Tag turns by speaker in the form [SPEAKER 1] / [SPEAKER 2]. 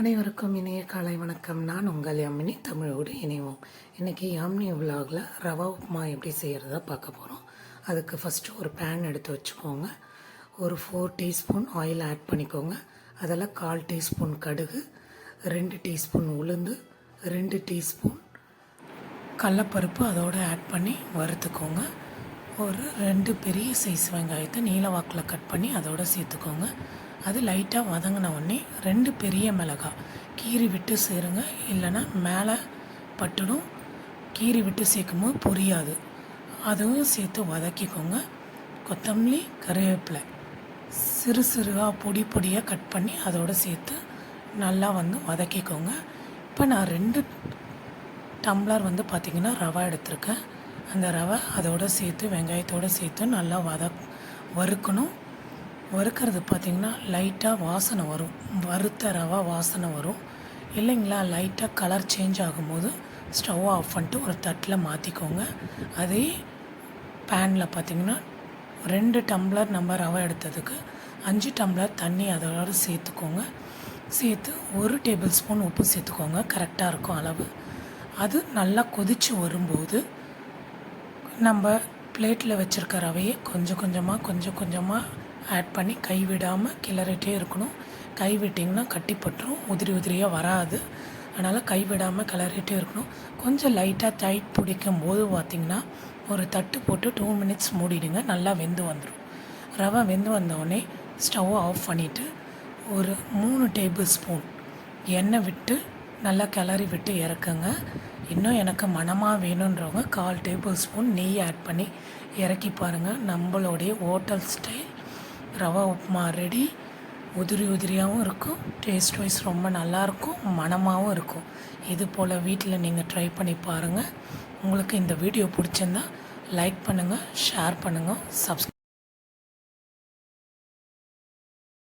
[SPEAKER 1] அனைவருக்கும் இணைய காலை வணக்கம் நான் உங்கள் யாமினி தமிழோடு இணைவோம் இன்றைக்கி யாமினி விலாகில் ரவா உப்புமா எப்படி செய்கிறதா பார்க்க போகிறோம் அதுக்கு ஃபஸ்ட்டு ஒரு பேன் எடுத்து வச்சுக்கோங்க ஒரு ஃபோர் டீஸ்பூன் ஆயில் ஆட் பண்ணிக்கோங்க அதில் கால் டீஸ்பூன் கடுகு ரெண்டு டீஸ்பூன் உளுந்து ரெண்டு டீஸ்பூன் கடலப்பருப்பு அதோடு ஆட் பண்ணி வறுத்துக்கோங்க ஒரு ரெண்டு பெரிய சைஸ் வெங்காயத்தை நீல வாக்கில் கட் பண்ணி அதோடு சேர்த்துக்கோங்க அது லைட்டாக வதங்கின உடனே ரெண்டு பெரிய மிளகாய் கீறி விட்டு சேருங்க இல்லைன்னா மேலே பட்டுடும் கீறி விட்டு சேர்க்கும் போது புரியாது அதுவும் சேர்த்து வதக்கிக்கோங்க கொத்தமல்லி கருவேப்பிலை சிறு சிறுகாக பொடி பொடியாக கட் பண்ணி அதோடு சேர்த்து நல்லா வந்து வதக்கிக்கோங்க இப்போ நான் ரெண்டு டம்ளர் வந்து பார்த்திங்கன்னா ரவை எடுத்திருக்கேன் அந்த ரவை அதோடு சேர்த்து வெங்காயத்தோடு சேர்த்து நல்லா வத வறுக்கணும் வறுக்கிறது பார்த்திங்கன்னா லைட்டாக வாசனை வரும் வறுத்த ரவா வாசனை வரும் இல்லைங்களா லைட்டாக கலர் சேஞ்ச் ஆகும்போது ஸ்டவ் ஆஃப் பண்ணிட்டு ஒரு தட்டில் மாற்றிக்கோங்க அதே பேனில் பார்த்திங்கன்னா ரெண்டு டம்ளர் நம்ம ரவை எடுத்ததுக்கு அஞ்சு டம்ளர் தண்ணி அதோட சேர்த்துக்கோங்க சேர்த்து ஒரு டேபிள் ஸ்பூன் உப்பு சேர்த்துக்கோங்க கரெக்டாக இருக்கும் அளவு அது நல்லா கொதித்து வரும்போது நம்ம பிளேட்டில் வச்சுருக்க ரவையை கொஞ்சம் கொஞ்சமாக கொஞ்சம் கொஞ்சமாக ஆட் பண்ணி கைவிடாமல் கிளறிட்டே இருக்கணும் கைவிட்டிங்கன்னா கட்டிப்பட்டுரும் உதிரி உதிரியாக வராது அதனால் கைவிடாமல் கிளறிட்டே இருக்கணும் கொஞ்சம் லைட்டாக டைட் பிடிக்கும் போது பார்த்திங்கன்னா ஒரு தட்டு போட்டு டூ மினிட்ஸ் மூடிடுங்க நல்லா வெந்து வந்துடும் ரவை வெந்து வந்தோடனே ஸ்டவ் ஆஃப் பண்ணிவிட்டு ஒரு மூணு டேபிள் ஸ்பூன் எண்ணெய் விட்டு நல்லா கிளறி விட்டு இறக்குங்க இன்னும் எனக்கு மனமாக வேணுன்றவங்க கால் டேபிள் ஸ்பூன் நெய் ஆட் பண்ணி இறக்கி பாருங்கள் நம்மளுடைய hotel style rava upma ready உதிரி உதிரியாகவும் இருக்கும் டேஸ்ட் வைஸ் ரொம்ப நல்லாயிருக்கும் மனமாகவும் இருக்கும் இது போல் வீட்டில் நீங்கள் ட்ரை பண்ணி பாருங்கள் உங்களுக்கு இந்த வீடியோ பிடிச்சிருந்தா லைக் பண்ணுங்கள் ஷேர் பண்ணுங்கள் சப்ஸ்கிரைப்